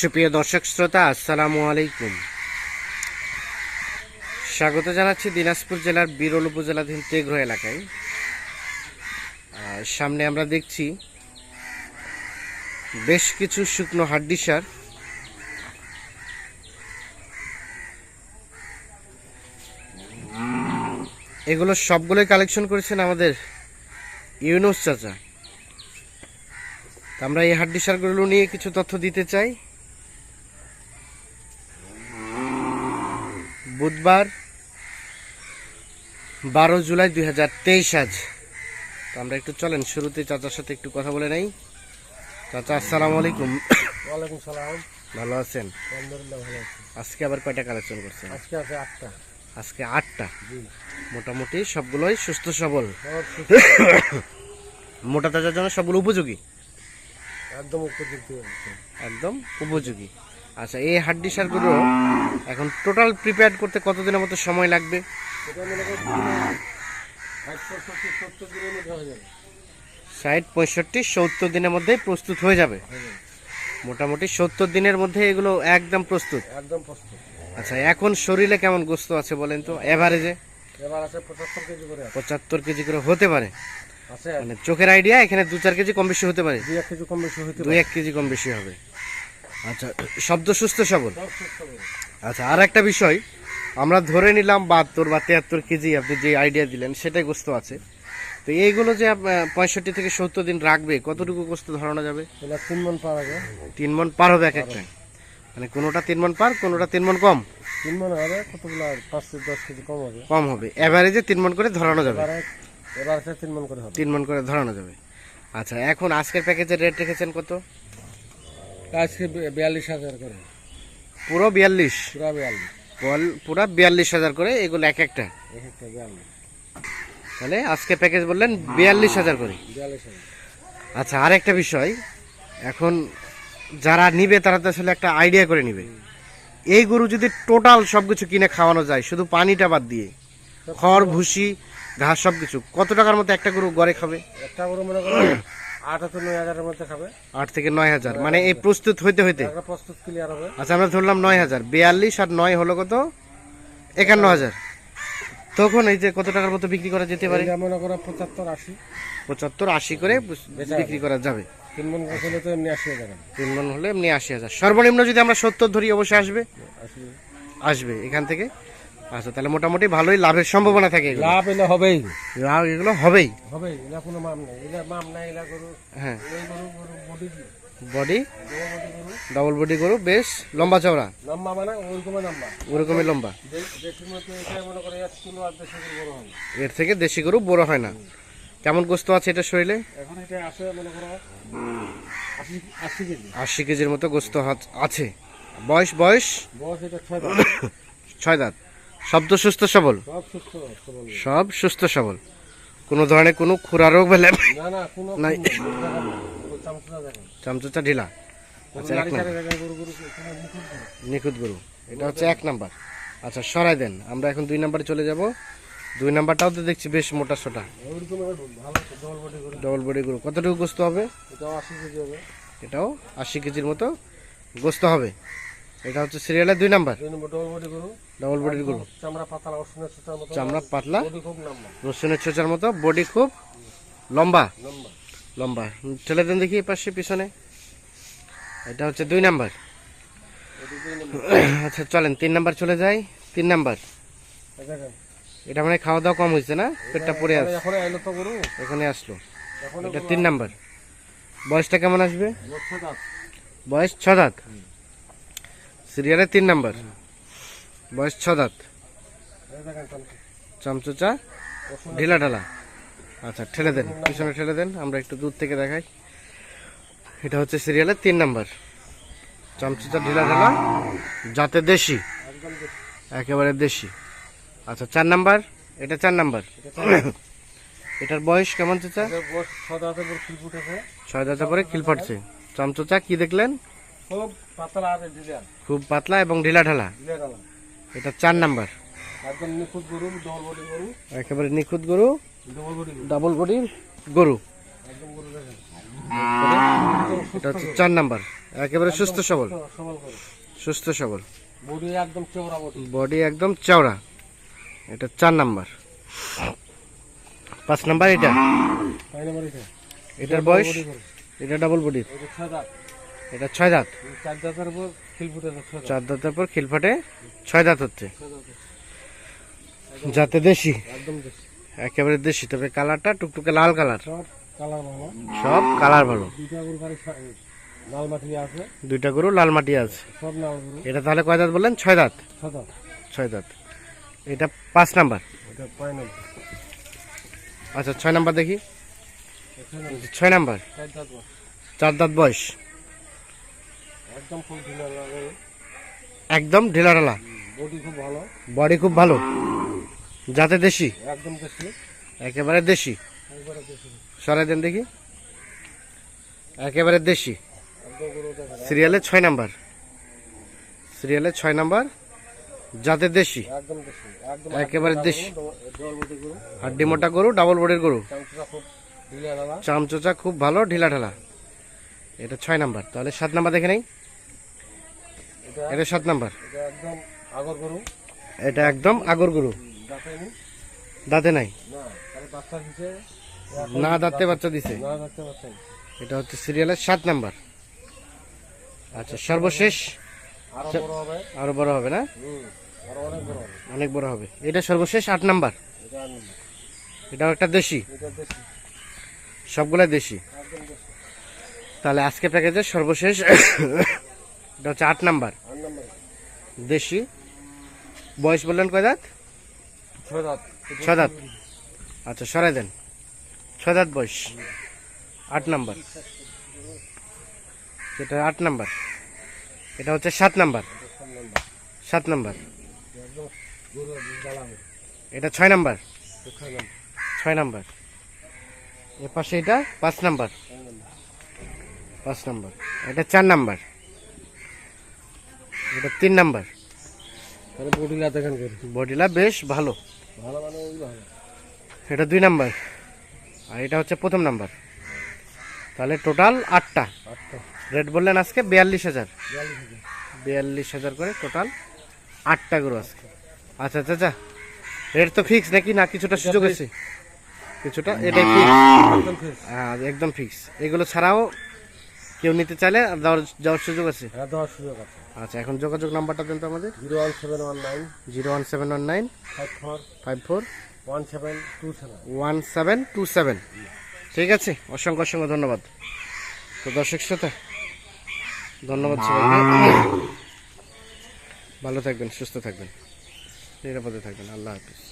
সুপ্রিয় দর্শক শ্রোতা, আসসালামু আলাইকুম। স্বাগত জানাচ্ছি দিনাজপুর জেলার বিরল উপজেলাধীন তেঘ্র এলাকায়। সামনে আমরা দেখছি বেশ কিছু শুকনো হাড্ডি সার। এগুলো সবগুলোই কালেকশন করেছেন আমাদের ইউনুস চাচা। আমরা এই হাড্ডি সারগুলো নিয়ে কিছু তথ্য দিতে চাই। বুধবার বারো জুলাই দুই হাজার তেইশ আজ। তো আমরা একটু চলেন শুরুতে চাচার সাথে একটু কথা বলে নেই। চাচা আসসালামু আলাইকুম। ওয়ালাইকুম সালাম। ভালো আছেন? আলহামদুলিল্লাহ ভালো আছি। আজকে আবার কয়টা কালেকশন করছেন? আজকে আছে আটটা। আজকে আটটা? মোটামুটি সবগুলোই সুস্থ সবল। মোটা তাজার জন্য সবগুলো উপযোগী? একদম উপযোগী একদম উপযোগী। আচ্ছা এই হাড্ডি সারগুলো এখন টোটাল প্রিপেয়ার করতে কতদিনের মতো সময় লাগবে? ষাট পঁয়ষট্টি সত্তর দিনের মধ্যে প্রস্তুত হয়ে যাবে? মোটামুটি সত্তর দিনের মধ্যে এগুলো একদম প্রস্তুত? একদম প্রস্তুত। আচ্ছা এখন শরীরে কেমন গোস্ত আছে বলেন তো? এভারেজে পঁচাত্তর কেজি করে পঁচাত্তর কেজি করে হতে পারে। মানে চোখের আইডিয়া এখানে দু চার কেজি কম বেশি হতে পারে। পারে। এক কেজি কম বেশি হবে। আচ্ছা শব্দ সুস্থ সবল? হবে। আচ্ছা আর একটা বিষয় আমরা ধরে নিলাম বাহাত্তর বা তিয়াত্তর কেজি আপনি যে আইডিয়া দিলেন সেটাই গোস্ত আছে। তো এইগুলো যে পঁয়ষট্টি থেকে সত্তর দিন রাখবে কতটুকু গোস্ত ধরানো যাবে? তিন মন পাওয়া যায় তিন মন পার হবে এক একটা? মানে কোনোটা তিন মন পার কোনোটা তিন মন কম? তিন মন হবে কতগুলো পাঁচ দশ কেজি কম হবে। কম হবে। এভারেজে তিন মন করে ধরানো যাবে। এবার তিন মন করে হবে। তিন মন করে ধরানো যাবে। আচ্ছা এখন আজকের প্যাকেজের রেট রেখেছেন কত? আজকে বিয়াল্লিশ হাজার করে। পুরো বিয়াল্লিশ? পুরা বিয়াল্লিশ। পুরো বিয়াল্লিশ হাজার করে এগুলো এক একটা? এক একটা বিয়াল্লিশ। তাহলে আজকে প্যাকেজ বললেন বিয়াল্লিশ হাজার করে। বিয়াল্লিশ হাজার। আচ্ছা আর একটা বিষয়। এখন যারা নিবে তারা তো আসলে একটা আইডিয়া করে নিবে। এই গরু যদি টোটাল সবকিছু কিনে খাওয়ানো যায় শুধু পানিটা বাদ দিয়ে খড় ভুসি ঘাস সবকিছু কত টাকার মতো একটা গরু গড়ে খাবে? একটা করে মনে করো আট নয় হাজারের মধ্যে খাবে। আট থেকে নয় হাজার। মানে এই প্রস্তুত হইতে হইতে? প্রস্তুত ক্লিয়ার হবে। আচ্ছা আমরা ধরলাম নয় হাজার। বিয়াল্লিশ আর নয় হলো কত? একান্ন হাজার। তখন এই যে কত টাকার মতো বিক্রি করা যেতে পারে? মনে করো পঁচাত্তর আশি। পঁচাত্তর আশি করে বিক্রি করা যাবে। তিন মন হলে তো এমনি আশি হাজার তিন মন হলে এমনি আশি হাজার। সর্বনিম্ন যদি আমরা সত্তর ধরি অবশ্যই আসবে। আসবে। এখান থেকে? আচ্ছা তাহলে মোটামুটি ভালোই লাভের সম্ভাবনা থাকে লাভ এলে হবেই। লাভ এগুলো হবেই। হবেই এলা কোনো মাম নাই। এলা মাম নাই এলা গরু হ্যাঁ। Body body? ডবল বডি গরু। বেশ লম্বা চওড়া। লম্বা মানে ওইরকম লম্বা। ওরকমই লম্বা। এর থেকে দেশি গরু বড় হয় না। কেমন গোস্ত আছে এটা শরীরে? এখন এটা আসে মনে করো আশি আশি কেজি। আশি কেজির মতো গোস্ত আছে। বয়স বয়স? বয়স এটা ছয় দাম। ছয় দাঁত। শব্দ তো সুস্থ সবল। সব সুস্থ সবল। কোনো ধরনের কোনো খুরা রোগ না নাই। চামচা চামচুচা ঢিলা। আচ্ছা এক। নিখুঁত গরু? এটা হচ্ছে এক নাম্বার। আচ্ছা সরাই দেন। আমরা এখন দুই নাম্বারে চলে যাব। দুই নাম্বারটাও তো দেখছি বেশ মোটা সোটা। ডবল বডি গরু। কতটুকু গোস্ত হবে। এটাও আশি কেজির মতো গোস্ত হবে। এটা হচ্ছে সিরিয়ালের দুই নাম্বার। ডবল বডি গরু। বডির গরু। চামড়া পাতলা রসুনের ছোচার মতো। বডি খুব লম্বা। লম্বা। ঠেলে দেন দেখি পাশে পিছনে। এটা হচ্ছে দুই নাম্বার। আচ্ছা চলেন তিন নাম্বার চলে যাই। তিন নাম্বার। এটা মানে খাওয়া দাওয়া কম হয়েছে না? পেটটা পড়ে এখন আইলো এখানে আসলো। এটা তিন নাম্বার। বয়সটা কেমন আসবে? বয়স ছ দাঁত। সিরিয়ালের তিন নাম্বার। বয়স ছ দাঁত। এই দেখেন চামচা। ঢিলা ঢালা। আচ্ছা ঠেলে দেন পিছনে ঠেলে দেন আমরা একটু দূর থেকে দেখাই। এটা হচ্ছে সিরিয়ালের তিন নাম্বার। চামচুচা ঢিলা ঢালা যাতে দেশি একেবারে দেশি। আচ্ছা চার নাম্বার এটা চার নাম্বার। এটার বয়স কেমন চাচা? ছয় দাঁতে পরে খিল ফাটছে। চামচুচা কি দেখলেন? পাতলা আর ঢিলা খুব পাতলা এবং ঢিলা ঢালা। এটা চার নাম্বার। একদম নিখুঁত গরু ডবল বডি গরু। একেবারে নিখুঁত গরু ডবল বডি ডাবল বডির গরু। একদম গরু এটা হচ্ছে চার নাম্বার। একেবারে সুস্থ সবল। সুস্থ সবল বডি একদম চওড়া বডি একদম চওড়া। এটা চার নাম্বার। পাঁচ নাম্বার এটা। এটার বয়স? এটা ডাবল বডির এটা ছয় দাঁত। চার দাঁতের উপর খিল ফুটে চার দাঁতের পর খিলফাটে ছয় দাঁত হচ্ছে। যাতে দেশি। একদম দেশি। একেবারে দেশি তবে কালারটা টুকটুকে লাল কালার। সব কালার ভালো। সব কালার ভালো। দুইটা গরু লাল মাটি আছে। দুইটা গরু লাল মাটি আছে। সব লাল গরু। এটা তাহলে কয় দাঁত বললেন? ছয় দাঁত। ছয় দাঁত। এটা পাঁচ নাম্বার। আচ্ছা ছয় নাম্বার দেখি। ছয় নাম্বার। চার দাঁত বয়স। একদম ফুল ঢিলা একদম ঢিলা ঢালা? বডি খুব ভালো। বডি খুব ভালো? যাতে দেশি? একদম দেশি। একেবারে দেশি? সরাই দেন দেখি। একেবারে দেশি। সিরিয়ালে ছয় নাম্বার। সিরিয়ালে ছয় নাম্বার। যাতে দেশি? একেবারে দেশি। হাড্ডি মোটা গরু ডাবল বডির গরু। চামচা খুব চামচোচা খুব ভালো ঢিলা ঢালা। এটা ছয় নাম্বার। তাহলে সাত নাম্বার দেখে নেই। এটা সাত নাম্বার। এটা একদম আগর গরু। এটা একদম আগর গরু। দাঁতে নাই? না দাঁতে বাচ্চা দিছে? এটা হচ্ছে সিরিয়ালের সাত নাম্বার। আচ্ছা সর্বশেষ। আরও বড় হবে। না? অনেক বড় হবে। এটা সর্বশেষ আট নাম্বার। এটাও একটা দেশি। এটা দেশি। সবগুলাই দেশি। তাহলে আজকে প্যাকেজের সর্বশেষ। এটা হচ্ছে আট নাম্বার। দেশি। বয়স বললেন কয় দাঁত? ছয় দাঁত। আচ্ছা সরাই দেন। ছয় দাঁত বয়স। আট নাম্বার। এটা আট নাম্বার। এটা হচ্ছে সাত নাম্বার। সাত নাম্বার। এটা ছয় নাম্বার। ছয় নাম্বার। এ পাশে এটা পাঁচ নাম্বার। পাঁচ নাম্বার। এটা চার নাম্বার। এটা তিন নাম্বার। তাহলে বডিলা দেখেন বডিলা বেশ ভালো। ভালো মানে ভালো। এটা দুই নাম্বার। আর এটা হচ্ছে প্রথম নাম্বার। তাহলে টোটাল আটটা। রেট বললেন আজকে বিয়াল্লিশ হাজার। বিয়াল্লিশ হাজার। করে টোটাল আটটা গরু আজকে আচ্ছা আচ্ছা আচ্ছা। রেট তো ফিক্স নাকি? না কিছুটা সুযোগ আছে। কিছুটা এটাই ফিক্স একদম ফিক্স এগুলো ছাড়াও কেউ নিতে চাইলে দেওয়ার যাওয়ার সুযোগ আছে? হ্যাঁ দেওয়ার সুযোগ আছে। আচ্ছা এখন যোগাযোগ নাম্বারটা দেন তো আমাদের। Zero one seven one nine. Zero one seven one nine. Five four. Five four one seven two seven. One seven two seven. ঠিক আছে অসংখ্য অসংখ্য ধন্যবাদ। তো দর্শক শ্রোতা ধন্যবাদ সবাইকে। ভালো থাকবেন সুস্থ থাকবেন। নিরাপদে থাকবেন। আল্লাহ হাফিজ।